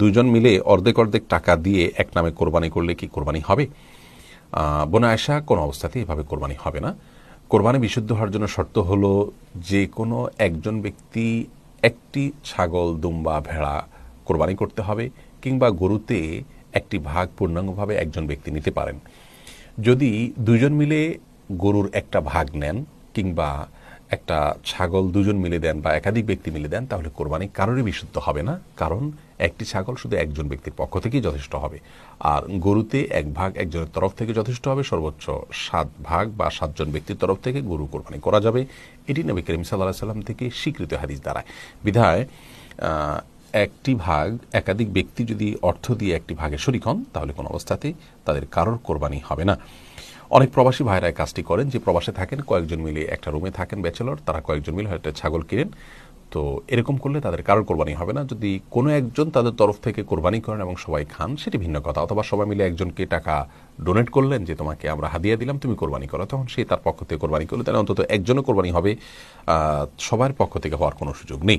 দুইজন মিলে অর্ধেক অর্ধেক টাকা দিয়ে এক নামে কোরবানি করলে কি কোরবানি হবে? বোনা আয়সা কোনো অবস্থাতেই এভাবে কোরবানি হবে না। কোরবানি বিশুদ্ধ হওয়ার জন্য শর্ত হলো যে কোনো একজন ব্যক্তি একটি ছাগল, দুম্বা, ভেড়া কোরবানি করতে হবে কিংবা গরুতে একটি ভাগ পূর্ণাঙ্গভাবে একজন ব্যক্তি নিতে পারেন। যদি দুজন মিলে গরুর একটা ভাগ নেন কিংবা একটা ছাগল দুজন মিলে দেন বা একাধিক ব্যক্তি মিলে দেন, তাহলে কোরবানি কারোরই বিশুদ্ধ হবে না, কারণ একটি ছাগল শুধু একজন ব্যক্তির পক্ষ থেকেই যথেষ্ট হবে। আর গরুতে এক ভাগ একজনের তরফ থেকে যথেষ্ট হবে, সর্বোচ্চ সাত ভাগ বা সাতজন ব্যক্তির তরফ থেকে গরু কোরবানি করা যাবে। এটি নবী করিম সাল্লাহ সাল্লাম থেকে স্বীকৃত হাদিস দ্বারায়। বিধায় একটি ভাগ, একাধিক ব্যক্তি যদি অর্থ দিয়ে একটি ভাগে শরিক হন, তাহলে কোনো অবস্থাতেই তাদের কারোর কোরবানি হবে না। অনেক প্রবাসী ভাইরা কাজটি করেন। যে প্রবাসে থাকেন, কয়েকজন মিলে একটা রুমে থাকেন ব্যাচেলর, তারা কয়েকজন মিলে হয়তো ছাগল কিনেন। তো এরকম করলে তাদের কারোর কোরবানি হবে না। যদি কোনো একজন তাদের তরফ থেকে কোরবানি করেন এবং সবাই খান, সেটি ভিন্ন কথা। অথবা সবাই মিলে একজনকে টাকা ডোনেট করলেন, যে তোমাকে আমরা হাদিয়া দিলাম, তুমি কোরবানি করো, তখন সে তার পক্ষ থেকে কোরবানি করলে, তাহলে অন্তত একজনও কোরবানি হবে। সবার পক্ষ থেকে হওয়ার কোনো সুযোগ নেই।